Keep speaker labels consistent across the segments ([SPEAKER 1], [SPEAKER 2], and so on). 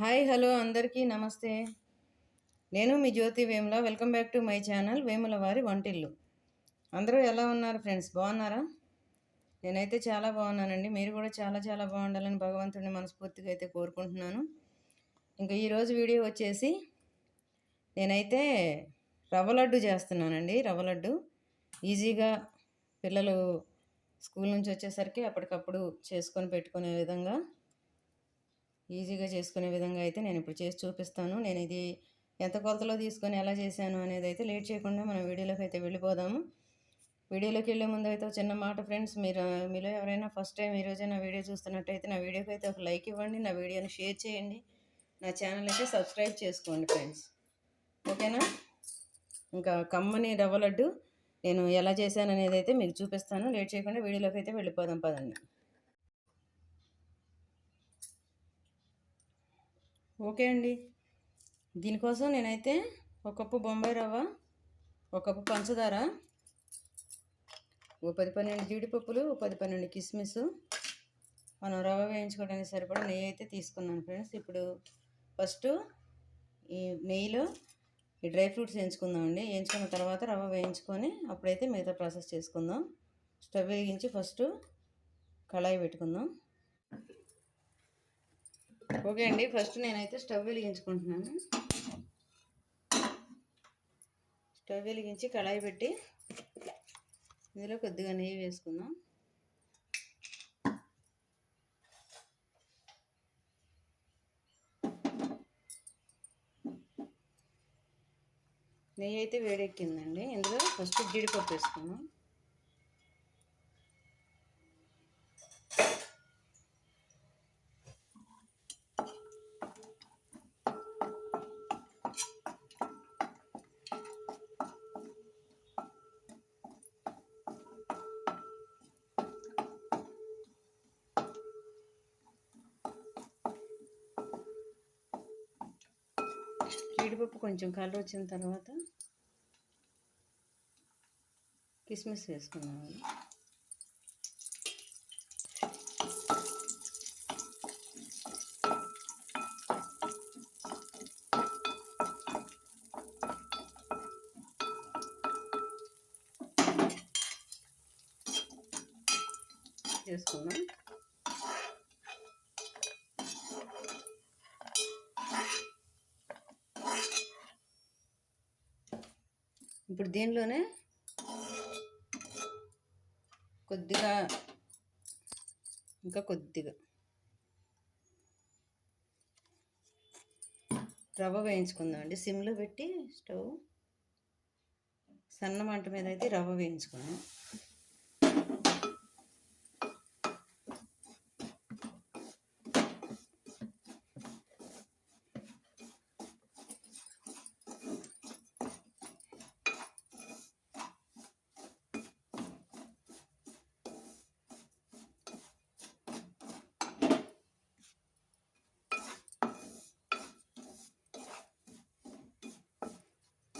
[SPEAKER 1] Hi hello అందరికీ నమస్తే. నేను మీ Jyothi Vemula welcome back to my channel Vemula వారి వంటిల్లు. అందరూ ఎలా ఉన్నారు ఫ్రెండ్స్? బాగున్నారా? నేనైతే చాలా బాగున్నానండి. మీరు కూడా చాలా చాలా బాగుండాలని భగవంతుడిని మనస్ఫూర్తిగా అయితే కోరుకుంటున్నాను. ఇంకా ఈరోజు వీడియో వచ్చేసి నేనైతే రవ్వ లడ్డు చేస్తున్నానండి. రవ్వ లడ్డు ఈజీగా పిల్లలు స్కూల్ నుంచి వచ్చేసరికి అప్పటికప్పుడు చేసుకొని పెట్టుకునే విధంగా ఈజీగా చేసుకునే విధంగా అయితే నేను ఇప్పుడు చేసి చూపిస్తాను. నేను ఇది ఎంత కొలతలో తీసుకొని ఎలా చేశాను అనేది అయితే లేట్ చేయకుండా మనం వీడియోలోకి అయితే వెళ్ళిపోదాము. వీడియోలోకి వెళ్ళే ముందు అయితే చిన్న మాట ఫ్రెండ్స్ మీరు మీలో ఎవరైనా ఫస్ట్ టైం ఈరోజే నా వీడియో చూస్తున్నట్టయితే నా వీడియోకి అయితే ఒక లైక్ ఇవ్వండి నా వీడియోని షేర్ చేయండి. నా ఛానల్ అయితే సబ్స్క్రైబ్ చేసుకోండి ఫ్రెండ్స్. ఓకేనా? ఇంకా కమ్మని రవ్వ లడ్డు నేను ఎలా చేశాను అనేది అయితే మీకు చూపిస్తాను. లేట్ చేయకుండా వీడియోలోకి అయితే వెళ్ళిపోదాం పదండి. ఓకే అండి. దీనికోసం నేనైతే ఒక కప్పు బొంబాయి రవ్వ ఒక కప్పు పంచదార ఓ పది పన్నెండు జీడిపప్పులు ఓ పది పన్నెండు కిస్మిస్ మనం రవ్వ వేయించుకోవడానికి సరిపడా నెయ్యి అయితే తీసుకున్నాను ఫ్రెండ్స్. ఇప్పుడు ఫస్ట్ ఈ నెయ్యిలో ఈ డ్రై ఫ్రూట్స్ వేయించుకుందామండి. వేయించుకున్న తర్వాత రవ్వ వేయించుకొని అప్పుడైతే మిగతా ప్రాసెస్ చేసుకుందాం. స్టవ్ వేగించి ఫస్ట్ కళాయి పెట్టుకుందాం. ఓకే అండి ఫస్ట్ నేనైతే స్టవ్ వెలిగించుకుంటున్నాను. స్టవ్ వెలిగించి కళాయి పెట్టి ఇందులో కొద్దిగా నెయ్యి వేసుకుందాం. నెయ్యి అయితే వేడెక్కిందండి. ఇందులో ఫస్ట్ జీడిపప్పు వేసుకున్నాం జీడిపప్పు కొంచెం కలర్ వచ్చిన తర్వాత కిస్మిస్ వేసుకున్నాం చేసుకున్నాం ఇప్పుడు దీనిలోనే కొద్దిగా ఇంకా కొద్దిగా రవ్వ వేయించుకుందాం అండి. సిమ్లో పెట్టి స్టవ్ సన్న మంట మీద అయితే రవ్వ వేయించుకున్నాం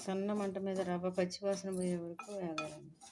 [SPEAKER 1] సన్న మంట మీద రవ్వ పచ్చివాసన పోయే వరకు వేగాలి మనకు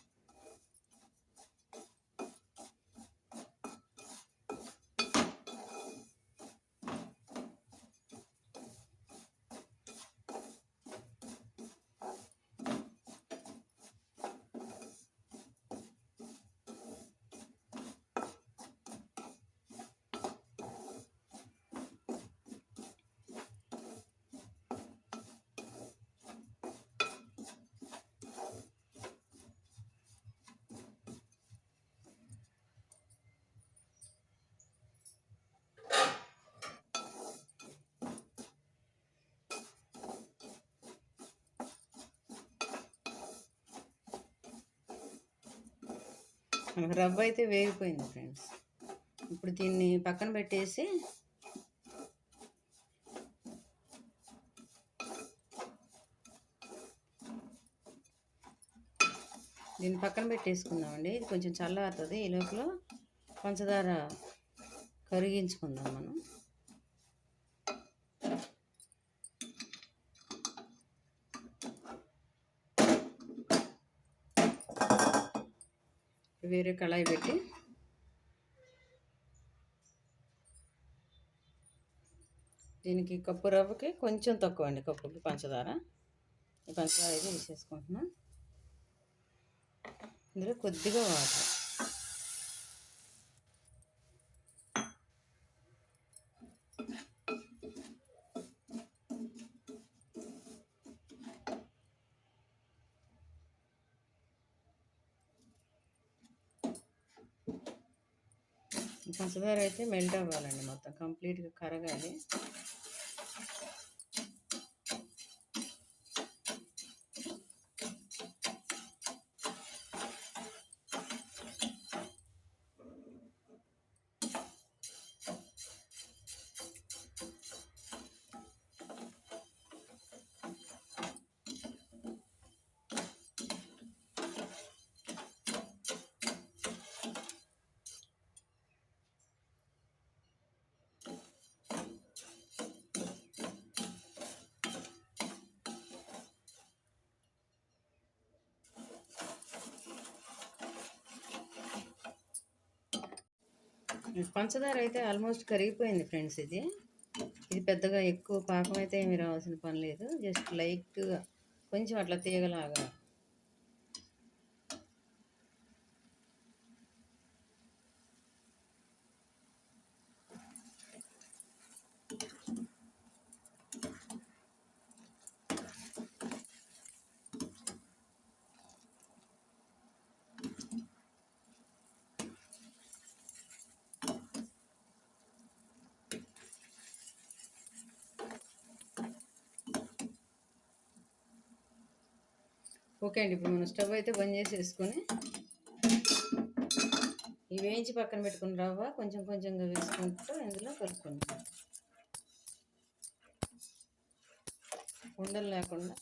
[SPEAKER 1] రవ్వ అయితే వేగిపోయింది ఫ్రెండ్స్. ఇప్పుడు దీన్ని పక్కన పెట్టేసి దీన్ని పక్కన పెట్టేసుకుందామండి. ఇది కొంచెం చల్లారుతుంది ఈ లోపల పంచదార కరిగించుకుందాం మనం. వేరే కళాయి పెట్టి దీనికి కప్పు రవ్వకి కొంచెం తక్కువ అండి కప్పుకి పంచదార. ఈ పంచదార అయితే వేసేసుకుంటున్నాను ఇందులో కొద్దిగా వాటర్. పంచదార అయితే మెల్ట్ అవ్వాలండి మొత్తం. కంప్లీట్గా కరగాలి. పంచదార అయితే ఆల్మోస్ట్ కరిగిపోయింది ఫ్రెండ్స్ ఇది. ఇది పెద్దగా ఎక్కువ పాకం అయితే ఏమి రావాల్సిన పని లేదు. జస్ట్ లైట్గా కొంచెం అట్లా తీగలాగా ఓకే అండి ఇప్పుడు మనం స్టవ్ అయితే బంద్ చేసేసుకొని ఈ వేయించి పక్కన పెట్టుకుని రవ్వ కొంచెం కొంచెంగా వేసుకుంటూ ఇందులో కలుపుకుంటాం ఉండలు లేకుండా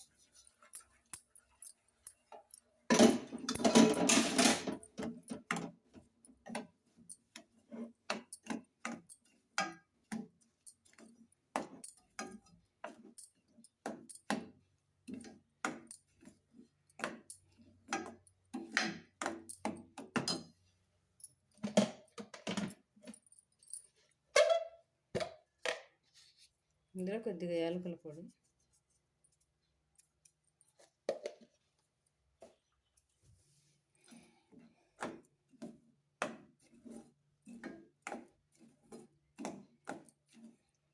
[SPEAKER 1] ఇందులో కొద్దిగా యాలకుల పొడి.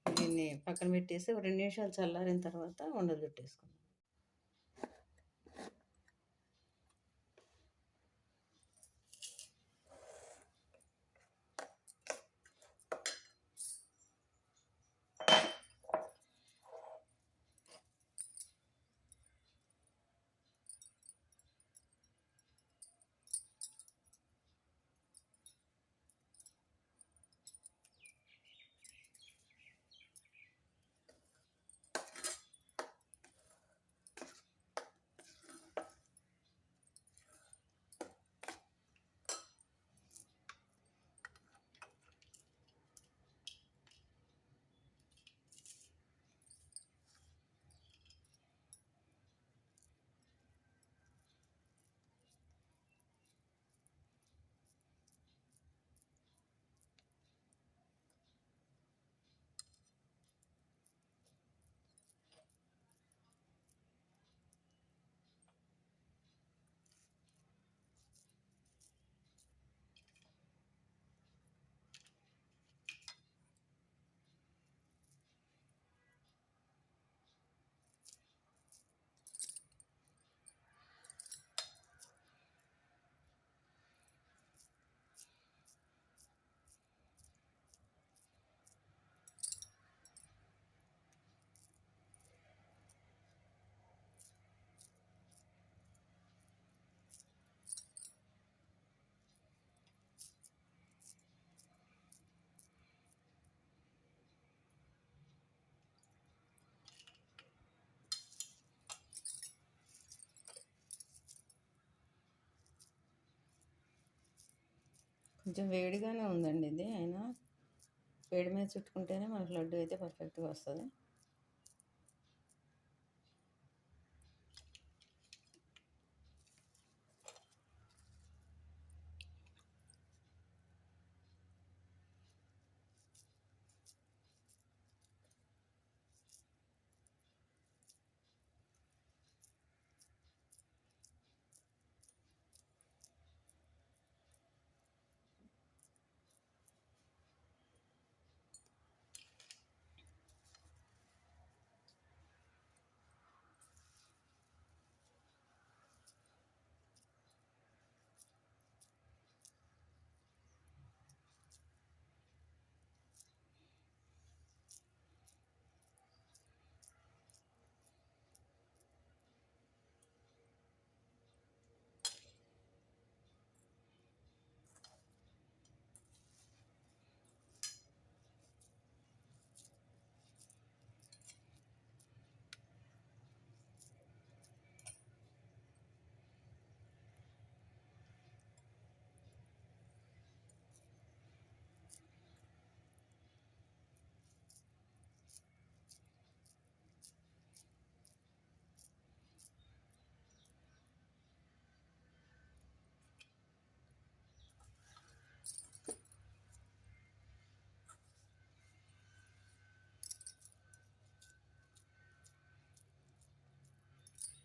[SPEAKER 1] దీన్ని పక్కన పెట్టేసి ఒక రెండు నిమిషాలు చల్లారిన తర్వాత ఉండలు చుట్టేసుకుందాం కొంచెం వేడిగానే ఉందండి ఇది. అయినా వేడి మీద చుట్టుకుంటేనే మనకు లడ్డు అయితే పర్ఫెక్ట్గా వస్తుంది.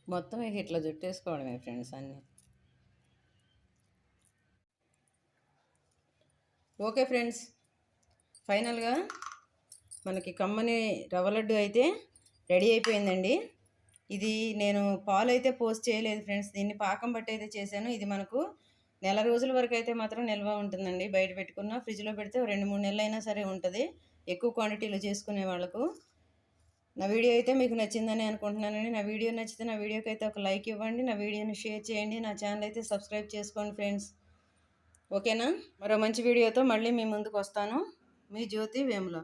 [SPEAKER 1] మొత్తం ఇక ఇట్లా జుట్టేసుకోవడమే ఫ్రెండ్స్ అన్నీ. ఓకే ఫ్రెండ్స్ ఫైనల్గా మనకి కమ్మని రవ్వ లడ్డు అయితే రెడీ అయిపోయిందండి. ఇది నేను పాలు అయితే పోస్ట్ చేయలేదు ఫ్రెండ్స్ దీన్ని పాకం బట్టి అయితే చేశాను. ఇది మనకు నెల రోజుల వరకు అయితే మాత్రం నిల్వ ఉంటుందండి. బయట పెట్టుకున్న ఫ్రిడ్జ్లో పెడితే రెండు మూడు నెలలు అయినా సరే ఉంటుంది. ఎక్కువ క్వాంటిటీలో చేసుకునే వాళ్ళకు నా వీడియో అయితే మీకు నచ్చిందని అనుకుంటున్నానండి. నా వీడియో నచ్చితే నా వీడియోకి అయితే ఒక లైక్ ఇవ్వండి. నా వీడియోని షేర్ చేయండి. నా ఛానల్ అయితే సబ్స్క్రైబ్ చేసుకోండి ఫ్రెండ్స్. ఓకేనా? మరో మంచి వీడియోతో మళ్ళీ మీ ముందుకు వస్తాను. మీ జ్యోతి వేముల.